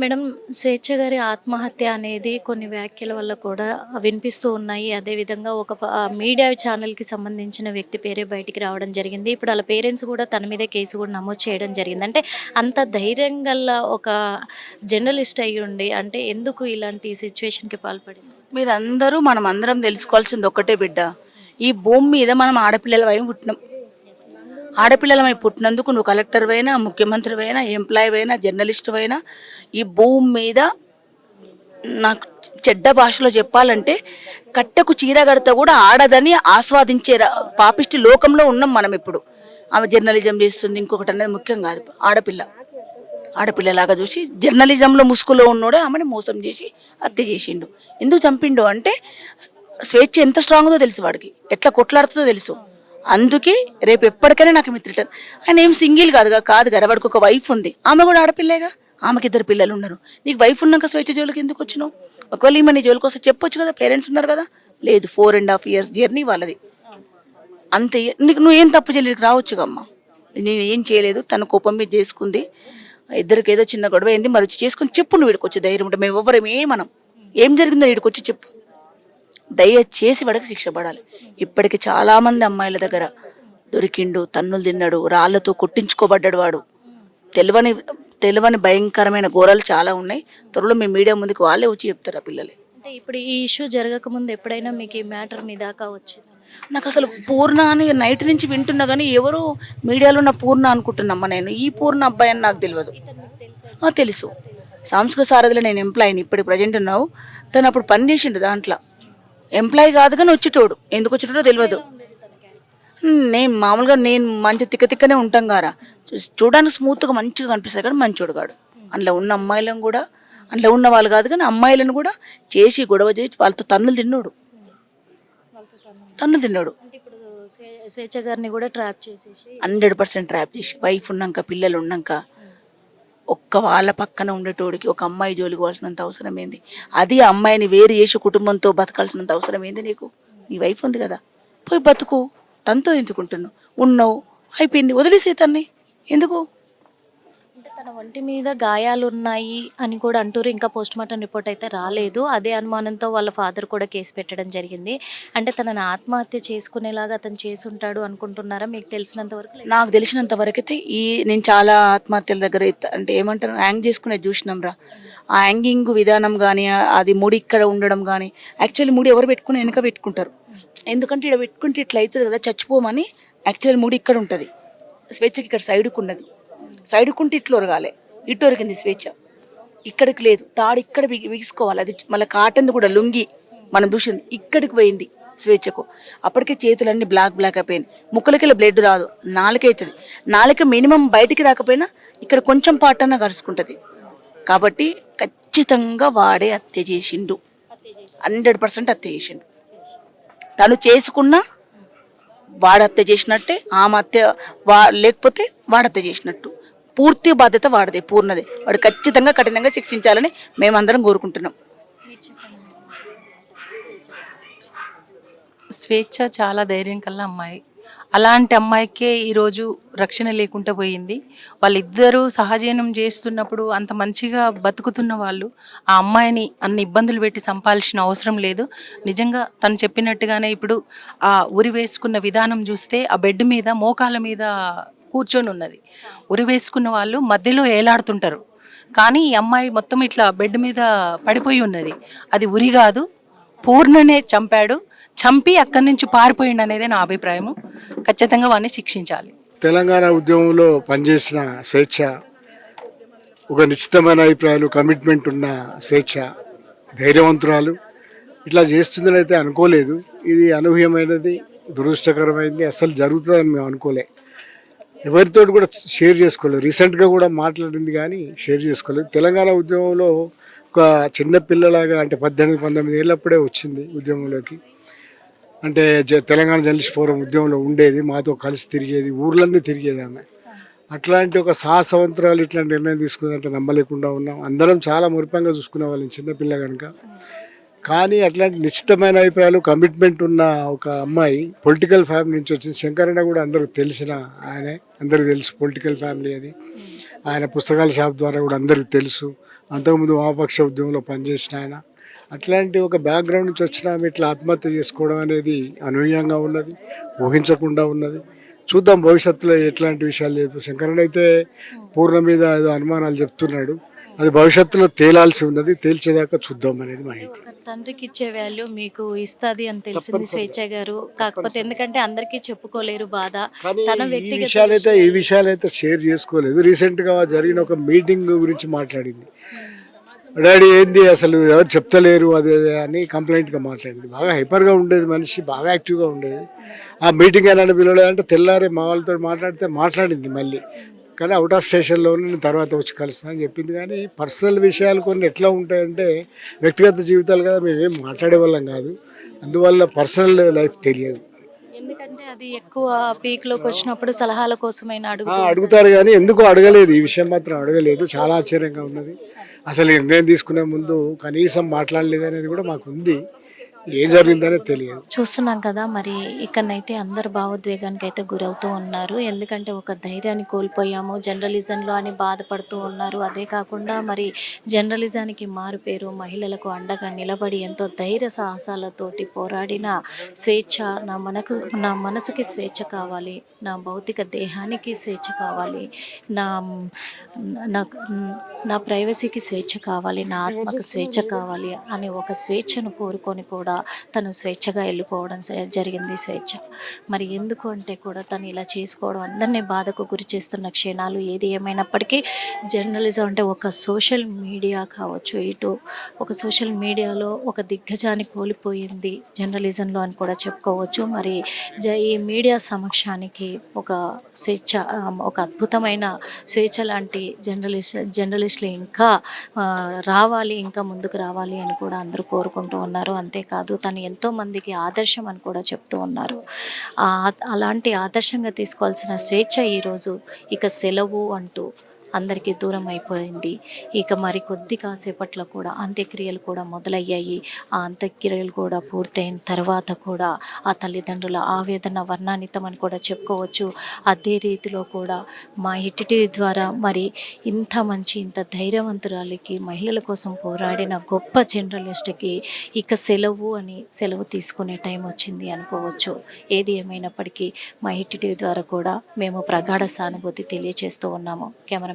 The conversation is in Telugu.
మేడం స్వేచ్ఛ గారి ఆత్మహత్య అనేది కొన్ని వ్యాఖ్యల వల్ల కూడా వినిపిస్తూ ఉన్నాయి. అదేవిధంగా ఒక మీడియా ఛానల్కి సంబంధించిన వ్యక్తి పేరే బయటికి రావడం జరిగింది. ఇప్పుడు వాళ్ళ పేరెంట్స్ కూడా తన మీద కేసు కూడా నమోదు చేయడం జరిగింది. అంటే అంత ధైర్యం గల ఒక జర్నలిస్ట్ అయ్యి ఉండి అంటే ఎందుకు ఇలాంటి సిచ్యువేషన్కి పాల్పడింది? మీరందరూ మనం అందరం తెలుసుకోవాల్సింది ఒక్కటే బిడ్డ. ఈ భూమి మీద మనం ఆడపిల్లల వైపు పుట్టినాం. ఆడపిల్లలమై పుట్టినందుకు నువ్వు కలెక్టర్ అయినా ముఖ్యమంత్రి అయినా ఎంప్లాయ్ అయినా జర్నలిస్ట్ అయినా ఈ భూమి మీద నాకు చెడ్డ భాషలో చెప్పాలంటే కట్టెకు చీర కడితే కూడా ఆడదని ఆస్వాదించే పాపిష్టి లోకంలో ఉన్నాం మనం ఇప్పుడు. ఆమె జర్నలిజం చేస్తుంది ఇంకొకటి అనేది ముఖ్యం కాదు. ఆడపిల్ల ఆడపిల్లలాగా చూసి జర్నలిజంలో ముసుగులో ఉన్నోడే ఆమెను మోసం చేసి హత్య చేసిండు. ఎందుకు చంపిండు అంటే స్వేచ్ఛ ఎంత స్ట్రాంగ్దో తెలుసు వాడికి. ఎట్లా కొట్లాడుతుందో తెలుసు. అందుకే రేపు ఎప్పటికైనా నాకు మిత్ర రిటర్న్ ఆయన ఏం సింగిల్ కాదుగా కాదు కదా వాడికి ఒక వైఫ్ ఉంది. ఆమె కూడా ఆడపిల్లేగా? ఆమెకి ఇద్దరు పిల్లలు ఉన్నారు. నీకు వైఫ్ ఉన్నాక స్వేచ్ఛ జోలికి ఎందుకు వచ్చినావు? ఒకవేళ ఈమె నీ జోలికి వస్తే చెప్పొచ్చు కదా పేరెంట్స్ ఉన్నారు కదా? లేదు four and half years journey వాళ్ళది. అంతే. నీకు నువ్వు ఏం తప్పు చేయలేదు రావచ్చుగా అమ్మ. నేను ఏం చేయలేదు తన కోపం మీద చేసుకుంది. ఇద్దరికి ఏదో చిన్న గొడవ అయింది మరి వచ్చి చేసుకుని చెప్పు నువ్వు వీడికొచ్చి ధైర్యం ఉంటే మేము ఎవ్వరం మనం. ఏం జరిగిందో వీడికొచ్చి చెప్పు. దయచేసి వాడికి శిక్ష పడాలి. ఇప్పటికి చాలా మంది అమ్మాయిల దగ్గర దొరికిండు తన్నులు తిన్నాడు రాళ్ళతో కొట్టించుకోబడ్డాడు వాడు. తెలియని తెలియని భయంకరమైన ఘోరాలు చాలా ఉన్నాయి. త్వరలో మీ మీడియా ముందుకు వాళ్ళే వచ్చి చెప్తారు ఆ పిల్లలే. అంటే ఇప్పుడు ఈ ఇష్యూ జరగకముందు ఎప్పుడైనా మీకు ఈ మ్యాటర్ మీ దాకా వచ్చింది? నాకు అసలు పూర్ణ అని నైట్ నుంచి వింటున్నా కానీ ఎవరు మీడియాలో ఉన్న పూర్ణ అనుకుంటున్నమ్మా నేను. ఈ పూర్ణ అబ్బాయి అని నాకు తెలియదు ఆ, తెలుసు. సాంస్కృతిక సారథిలో నేను ఎంప్లాయీని. ఇప్పుడు ప్రజెంట్ ఉన్నావు. తను అప్పుడు పని చేసిండు దాంట్లో. ఎంప్లాయీ కాదు కానీ వచ్చేటోడు. ఎందుకు వచ్చేటోడో తెలియదు. నేను మామూలుగా నేను మంచి తిక్క తిక్కనే ఉంటాం గారా. చూడడానికి స్మూత్గా మంచిగా కనిపిస్తాడు కానీ మంచోడు కాడు. అందులో ఉన్న అమ్మాయిలను కూడా అందులో ఉన్న వాళ్ళు కాదు కానీ అమ్మాయిలను కూడా చేసి గొడవ చేసి వాళ్ళతో తన్నులు తిన్నాడు. తన్నులు తిన్నాడు. స్వేచ్ఛ గారిని కూడా ట్రాప్ చేసేసి హండ్రెడ్ పర్సెంట్ ట్రాప్ చేసి వైఫ్ ఉన్నాక పిల్లలు ఉన్నాక ఒక్క వాళ్ళ పక్కన ఉండేటోడికి ఒక అమ్మాయి జోలికి పోవాల్సినంత అవసరం ఏంది? అది ఆ అమ్మాయిని వేరు చేసి కుటుంబంతో బతకాల్సినంత అవసరం ఏంది నీకు? నీ వైఫ్ ఉంది కదా. పోయి బతుకు. తనతో ఎందుకుంటున్నావు ఉన్నావు. అయిపోయింది. వదిలేసే తన్ని. ఎందుకు? తన ఒంటి మీద గాయాలు ఉన్నాయి అని కూడా అంటారు. ఇంకా పోస్ట్ మార్టం రిపోర్ట్ అయితే రాలేదు. అదే అనుమానంతో వాళ్ళ ఫాదర్ కూడా కేసు పెట్టడం జరిగింది. అంటే తనని ఆత్మహత్య చేసుకునేలాగా అతను చేసుంటాడు అనుకుంటున్నారా? మీకు తెలిసినంత వరకు నాకు తెలిసినంత అయితే ఈ నేను చాలా ఆత్మహత్యల దగ్గర అంటే ఏమంటారు? హ్యాంగ్ చేసుకునే చూసినాం రా. ఆ హ్యాంగింగ్ విధానం కానీ అది ముడి ఇక్కడ ఉండడం కానీ యాక్చువల్లీ ముడి ఎవరు పెట్టుకుని వెనక పెట్టుకుంటారు. ఎందుకంటే ఇక్కడ పెట్టుకుంటే ఇట్లా అవుతుంది కదా చచ్చిపోమని యాక్చువల్ ముడి ఇక్కడ ఉంటుంది. స్వేచ్ఛకి ఇక్కడ సైడ్కు ఉన్నది. సైడ్కుంటే ఇట్లా ఒరగాలి ఇటు ఒరిగింది స్వేచ్ఛ. ఇక్కడికి లేదు. తాడు ఇక్కడ బిగిసుకోవాలి అది మళ్ళీ కాటన్ కూడా లుంగి మనం చూసింది ఇక్కడికి పోయింది స్వేచ్ఛకు. అప్పటికే చేతులన్నీ బ్లాక్ బ్లాక్ అయిపోయింది ముక్కలకి బ్లడ్ రాదు. నాలుకైతుంది. నాలుక మినిమం బయటికి రాకపోయినా ఇక్కడ కొంచెం పార్ట్ అన్న కరుచుకుంటుంది కాబట్టి ఖచ్చితంగా వాడే హత్య చేసిండు. హండ్రెడ్ పర్సెంట్ హత్య చేసిండు. తను చేసుకున్నా వాడు హత్య చేసినట్టే ఆమె హత్య వా లేకపోతే వాడద్ద చేసినట్టు. పూర్తి బాధ్యత వాడదే పూర్ణదే. వాడు ఖచ్చితంగా కఠినంగా శిక్షించాలని మేమందరం కోరుకుంటున్నాం. స్వేచ్ఛ చాలా ధైర్యం కల్లా అమ్మాయి. అలాంటి అమ్మాయికే ఈరోజు రక్షణ లేకుండా పోయింది. వాళ్ళిద్దరూ సహజీవనం చేస్తున్నప్పుడు అంత మంచిగా బతుకుతున్న వాళ్ళు ఆ అమ్మాయిని అన్ని ఇబ్బందులు పెట్టి సంపాల్సిన అవసరం లేదు. నిజంగా తను చెప్పినట్టుగానే ఇప్పుడు ఆ ఉరి వేసుకున్న విధానం చూస్తే ఆ బెడ్ మీద మోకాల మీద కూర్చొని ఉన్నది. ఉరి వేసుకున్న వాళ్ళు మధ్యలో ఏలాడుతుంటారు. కానీ ఈ అమ్మాయి మొత్తం ఇట్లా బెడ్ మీద పడిపోయి ఉన్నది. అది ఉరి కాదు పూర్ణనే చంపాడు. చంపి అక్కడి నుంచి పారిపోయిండు అనేది నా అభిప్రాయము. ఖచ్చితంగా వాడిని శిక్షించాలి. తెలంగాణ ఉద్యమంలో పనిచేసిన స్వేచ్ఛ ఒక నిశ్చితమైన అభిప్రాయాలు కమిట్మెంట్ ఉన్న స్వేచ్ఛ ధైర్యవంతురాలు. ఇట్లా చేస్తుందని అయితే అనుకోలేదు. ఇది అనూహ్యమైనది దురదృష్టకరమైనది అసలు జరుగుతుందని మేము అనుకోలే. ఎవరితో కూడా షేర్ చేసుకోలేదు. రీసెంట్గా కూడా మాట్లాడింది కానీ షేర్ చేసుకోలేదు. తెలంగాణ ఉద్యమంలో ఒక చిన్న పిల్లలాగా అంటే పద్దెనిమిది పంతొమ్మిది ఏళ్ళప్పుడే వచ్చింది ఉద్యమంలోకి. అంటే జ- తెలంగాణ జర్నలిస్ట్ ఫోరం ఉద్యమంలో ఉండేది మాతో కలిసి తిరిగేది ఊర్లన్నీ తిరిగేది ఆమె. అట్లాంటి ఒక సాహసవంతురాలు ఇట్లాంటి నిర్ణయం తీసుకుందంటే నమ్మలేకుండా ఉన్నాం. అందరం చాలా మురిపంగా చూసుకునే వాళ్ళం చిన్నపిల్ల కనుక కానీ అట్లాంటి నిశ్చితమైన అభిప్రాయాలు కమిట్మెంట్ ఉన్న ఒక అమ్మాయి పొలిటికల్ ఫ్యామిలీ నుంచి వచ్చింది. శంకరన్న కూడా అందరికి తెలిసిన ఆయనే అందరికి తెలుసు పొలిటికల్ ఫ్యామిలీ అది. ఆయన పుస్తకాల షాప్ ద్వారా కూడా అందరికీ తెలుసు. అంతకుముందు వామపక్ష ఉద్యమంలో పనిచేసిన ఆయన. అట్లాంటి ఒక బ్యాక్గ్రౌండ్ నుంచి వచ్చిన ఆమె ఇట్లా ఆత్మహత్య చేసుకోవడం అనేది అనూహ్యంగా ఉన్నది ఊహించకుండా ఉన్నది. చూద్దాం భవిష్యత్తులో ఎట్లాంటి విషయాలు చెప్పు. శంకరన్ అయితే పూర్ణ మీద ఏదో అనుమానాలు చెప్తున్నాడు. అది భవిష్యత్తులో తేలాల్సి ఉన్నది తేల్చేదాకా చూద్దాం అనేది మా ఇంట్లో. తండ్రికి ఇచ్చే వాల్యూ మీకు ఇస్తుంది అని తెలిసింది స్వేచ్ఛ గారు. కాకపోతే ఎందుకంటే అందరికీ చెప్పుకోలేరు బాధ. తన ఈ వ్యక్తిగత విషయాలైతే ఈ విషయాలైతే షేర్ చేసుకోలేదు. రీసెంట్గా జరిగిన ఒక మీటింగ్ గురించి మాట్లాడింది. డాడీ ఏంది అసలు ఎవరు చెప్తలేరు అదే అని కంప్లైంట్గా మాట్లాడింది. బాగా హైపర్గా ఉండేది మనిషి బాగా యాక్టివ్గా ఉండేది. ఆ మీటింగ్ ఏనాడు పిలవలేదంటే తెల్లారే మా వాళ్ళతో మాట్లాడితే మాట్లాడింది మళ్ళీ. కానీ అవుట్ ఆఫ్ స్టేషన్లో నేను తర్వాత వచ్చి కలుస్తాను అని చెప్పింది. కానీ పర్సనల్ విషయాలు కొన్ని ఎట్లా ఉంటాయంటే వ్యక్తిగత జీవితాలు కదా మేమేం మాట్లాడే వాళ్ళం కాదు. అందువల్ల పర్సనల్ లైఫ్ తెలియదు. ఎందుకంటే అది ఎక్కువ పీక్లోకి వచ్చినప్పుడు సలహాల కోసమైనా అడుగుతారు కానీ ఎందుకు అడగలేదు? ఈ విషయం మాత్రం అడగలేదు. చాలా ఆశ్చర్యంగా ఉన్నది. అసలు నిర్ణయం తీసుకునే ముందు కనీసం మాట్లాడలేదు అనేది కూడా మాకు ఉంది ఏం జరిగిందనే తెలియదు. చూస్తున్నాం కదా మరి ఇక్కడనైతే అందరు భావోద్వేగానికి అయితే గురవుతూ ఉన్నారు. ఎందుకంటే ఒక ధైర్యాన్ని కోల్పోయాము జర్నలిజంలో అని బాధపడుతూ ఉన్నారు. అదే కాకుండా మరి జర్నలిజానికి మారు పేరు మహిళలకు అండగా నిలబడి ఎంతో ధైర్య సాహసాలతోటి పోరాడిన స్వేచ్ఛ నా మనకు నా మనసుకి స్వేచ్ఛ కావాలి నా భౌతిక దేహానికి స్వేచ్ఛ కావాలి నా నా నా ప్రైవసీకి స్వేచ్ఛ కావాలి నా ఆత్మకు స్వేచ్ఛ కావాలి అని ఒక స్వేచ్ఛను కోరుకొని కూడా తను స్వేచ్ఛగా వెళ్ళిపోవడం జరిగింది స్వేచ్ఛ. మరి ఎందుకు అంటే కూడా తను ఇలా చేసుకోవడం అందరినీ బాధకు గురి చేస్తున్న క్షీణాలు ఏది ఏమైనప్పటికీ జర్నలిజం అంటే ఒక సోషల్ మీడియా కావచ్చు ఇటు ఒక సోషల్ మీడియాలో ఒక దిగ్గజాన్ని కోల్పోయింది జర్నలిజంలో అని కూడా చెప్పుకోవచ్చు. మరి జ ఈ మీడియా సమక్షానికి ఒక స్వేచ్ఛ ఒక అద్భుతమైన స్వేచ్ఛ లాంటి జర్నలిస్ట్ జర్నలిస్టులు ఇంకా రావాలి ఇంకా ముందుకు రావాలి అని కూడా అందరూ కోరుకుంటూ ఉన్నారు. అంతేకాదు కాదు తను ఎంతో మందికి ఆదర్శం అని కూడా చెప్తూ ఉన్నారు. ఆ అలాంటి ఆదర్శంగా తీసుకోవాల్సిన స్వేచ్ఛ ఈరోజు ఇక సెలవు అంటూ అందరికీ దూరం అయిపోయింది. ఇక మరి కొద్ది కాసేపట్లో కూడా అంత్యక్రియలు కూడా మొదలయ్యాయి. ఆ అంత్యక్రియలు కూడా పూర్తయిన తర్వాత కూడా ఆ తల్లిదండ్రుల ఆవేదన వర్ణానితం అని కూడా చెప్పుకోవచ్చు. అదే రీతిలో కూడా మా హిటిటి ద్వారా మరి ఇంత మంచి ఇంత ధైర్యవంతురాలికి మహిళల కోసం పోరాడిన గొప్ప జర్నలిస్ట్కి ఇక సెలవు అని సెలవు తీసుకునే టైం వచ్చింది అనుకోవచ్చు. ఏది ఏమైనప్పటికీ మా హిట్ ద్వారా కూడా మేము ప్రగాఢ సానుభూతి తెలియజేస్తూ ఉన్నాము. కెమెరా